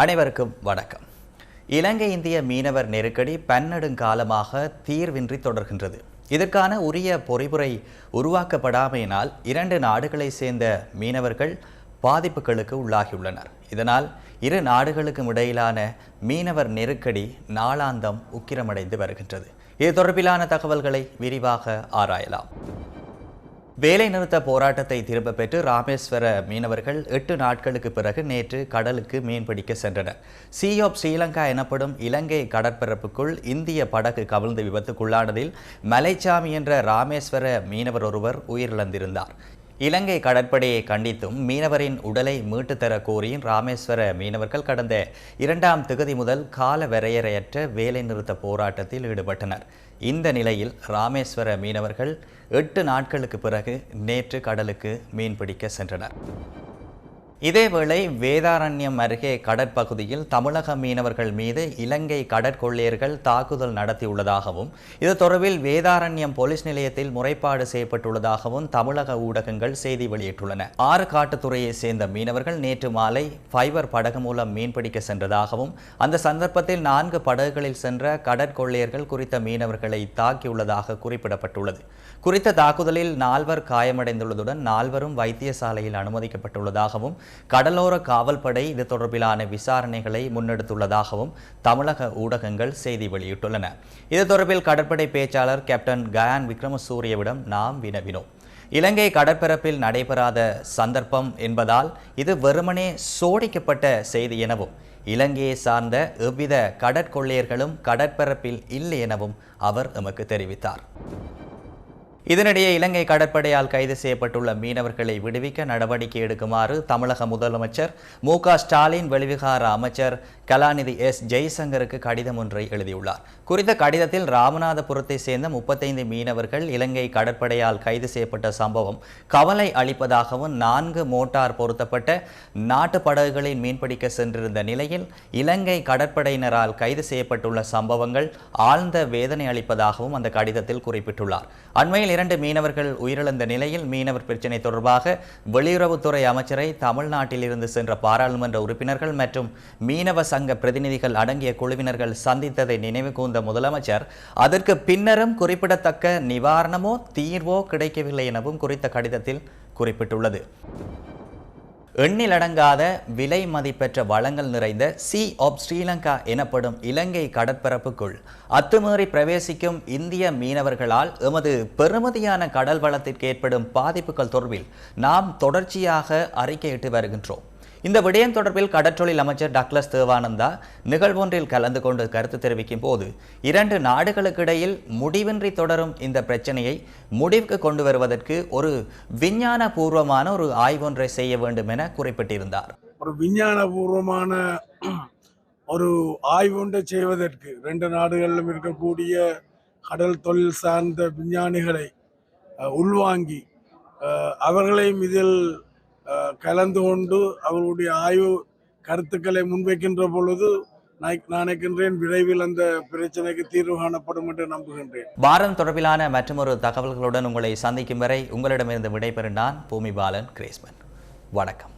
அனைவருக்கும் வணக்கம். இலங்கை இந்திய மீனவர் நெருக்கடி பன்னெடுங்காலமாக தீர்வின்றி தொடர்கின்றது. இதற்கான உரிய பொறிமுறை உருவாக்கப்படாமையினால் இரண்டு நாடுகளைச் சேர்ந்த மீனவர்கள் பாதிப்புகளுக்கு உள்ளாகியுள்ளனர். இதனால் இரு நாடுகளுக்கும் இடையிலான மீனவர் நெருக்கடி நாளாந்தம் உக்கிரமடைந்து வருகின்றது. இது தொடர்பிலான தகவல்களை விரிவாக ஆராயலாம். வேலை நிறுத்த போராட்டத்தை திரும்ப பெற்று ராமேஸ்வர மீனவர்கள் எட்டு நாட்களுக்கு பிறகு நேற்று கடலுக்கு மீன்பிடிக்க சென்றனர். சீ ஆப் ஸ்ரீலங்கா எனப்படும் இலங்கை கடற்பரப்புக்குள் இந்திய படகு கவிழ்ந்து விபத்துக்குள்ளானதில் மலைச்சாமி என்ற ராமேஸ்வர மீனவர் ஒருவர் உயிரிழந்திருந்தார். இலங்கை கடற்படையை கண்டித்தும் மீனவரின் உடலை மீட்டு தர கோரி ராமேஸ்வர மீனவர்கள் கடந்த இரண்டாம் திகதி முதல் கால வரையறையற்ற வேலைநிறுத்த போராட்டத்தில் ஈடுபட்டனர். இந்த நிலையில் ராமேஸ்வர மீனவர்கள் எட்டு நாட்களுக்கு பிறகு நேற்று கடலுக்கு மீன்பிடிக்க சென்றனர். இதேவேளை வேதாரண்யம் அருகே கடற்பகுதியில் தமிழக மீனவர்கள் மீது இலங்கை கடற்கொள்ளையர்கள் தாக்குதல் நடத்தியுள்ளதாகவும் இது தொடர்பில் வேதாரண்யம் போலீஸ் நிலையத்தில் முறைப்பாடு செய்யப்பட்டுள்ளதாகவும் தமிழக ஊடகங்கள் செய்தி வெளியிட்டுள்ளன. ஆறு காட்டுத்துறையை சேர்ந்த மீனவர்கள் நேற்று மாலை ஃபைபர் படகு மூலம் மீன்பிடிக்க சென்றதாகவும் அந்த சந்தர்ப்பத்தில் நான்கு படகுகளில் சென்ற கடற்கொள்ளையர்கள் குறித்த மீனவர்களை தாக்கியுள்ளதாக குறிப்பிடப்பட்டுள்ளது. குறித்த தாக்குதலில் நால்வர் காயமடைந்துள்ளதுடன் நால்வரும் வைத்தியசாலையில் அனுமதிக்கப்பட்டுள்ளதாகவும் கடலோர காவல்படை இது தொடர்பிலான விசாரணைகளை முன்னெடுத்துள்ளதாகவும் தமிழக ஊடகங்கள் செய்தி வெளியிட்டுள்ளன. இது தொடர்பில் கடற்படை பேச்சாளர் கேப்டன் கயான் விக்ரமசூரியவிடம் நாம் வினவினோம். இலங்கை கடற்பரப்பில் நடைபெறாத சந்தர்ப்பம் என்பதால் இது வெறுமனே சோடிக்கப்பட்ட செய்தி எனவும் இலங்கையை சார்ந்த எவ்வித கடற்கொள்ளையர்களும் கடற்பரப்பில் இல்லை எனவும் அவர் எமக்கு தெரிவித்தார். இதனிடையே இலங்கை கடற்படையால் கைது செய்யப்பட்டுள்ள மீனவர்களை விடுவிக்க நடவடிக்கை எடுக்குமாறு தமிழக முதலமைச்சர் மு ஸ்டாலின் வெளிவிகார அமைச்சர் கலாநிதி எஸ். ஜெய்சங்கருக்கு கடிதம் ஒன்றை எழுதியுள்ளார். குறித்த கடிதத்தில் ராமநாதபுரத்தை சேர்ந்த முப்பத்தைந்து மீனவர்கள் இலங்கை கடற்படையால் கைது செய்யப்பட்ட சம்பவம் கவலை அளிப்பதாகவும் நான்கு மோட்டார் பொருத்தப்பட்ட நாட்டு படகுகளில் மீன்பிடிக்க சென்றிருந்த நிலையில் இலங்கை கடற்படையினரால் கைது செய்யப்பட்டுள்ள சம்பவங்கள் ஆழ்ந்த வேதனை அளிப்பதாகவும் அந்த கடிதத்தில் குறிப்பிட்டுள்ளார். அண்மையில் இரண்டு மீனவர்கள் உயிரிழந்த நிலையில் மீனவர் பிரச்சினை தொடர்பாக வெளியுறவுத்துறை அமைச்சரை தமிழ்நாட்டில் இருந்து சென்ற பாராளுமன்ற உறுப்பினர்கள் மற்றும் மீனவ சங்க பிரதிநிதிகள் அடங்கிய குழுவினர்கள் சந்தித்ததை நினைவு கூர்ந்த முதலமைச்சர் அதற்கு பின்னரும் குறிப்பிடத்தக்க நிவாரணமோ தீர்வோ கிடைக்கவில்லை எனவும் குறித்த கடிதத்தில் குறிப்பிட்டுள்ளது. எண்ணிலடங்காத விலை மதிப்பெற்ற வளங்கள் நிறைந்த சி ஆப் ஸ்ரீலங்கா எனப்படும் இலங்கை கடற்பரப்புக்குள் அத்துமீறி பிரவேசிக்கும் இந்திய மீனவர்களால் எமது பெறுமதியான கடல் வளத்திற்கு ஏற்படும் பாதிப்புகள் தொடர்பில் நாம் தொடர்ச்சியாக அறிக்கையிட்டு வருகின்றோம். இந்த விடயம் தொடர்பில் கடற்றொழில் அமைச்சர் டக்ளஸ் தேவானந்தா நிகழ்வொன்றில் கலந்து கொண்டு கருத்து தெரிவிக்கும் போது இரண்டு நாடுகளுக்கிடையில் முடிவின்றி தொடரும் இந்த பிரச்சனையை முடிவுக்கு கொண்டு வருவதற்கு ஒரு விஞ்ஞான பூர்வமான ஒரு ஆய்வொன்றை செய்ய வேண்டும் என குறிப்பிட்டிருந்தார். ஒரு விஞ்ஞானபூர்வமான ஒரு ஆய்வொன்றை செய்வதற்கு ரெண்டு நாடுகளிலும் இருக்கக்கூடிய கடல் தொழில் சார்ந்த விஞ்ஞானிகளை உள்வாங்கி அவர்களையும் இதில் கலந்து கொண்டு அவர்களுடைய ஆய்வு கருத்துக்களை முன்வைக்கின்ற பொழுது நான் நினைக்கின்றேன் விரைவில் அந்த பிரச்சனைக்கு தீர்வு காணப்படும் என்று நம்புகின்றேன். பாரதம் தொடர்பிலான மற்றொரு தகவல்களுடன் உங்களை சந்திக்கும் வரை உங்களிடமிருந்து விடைபெறும் நான் பூமி பாலன் கிரேஸ்மன். வணக்கம்.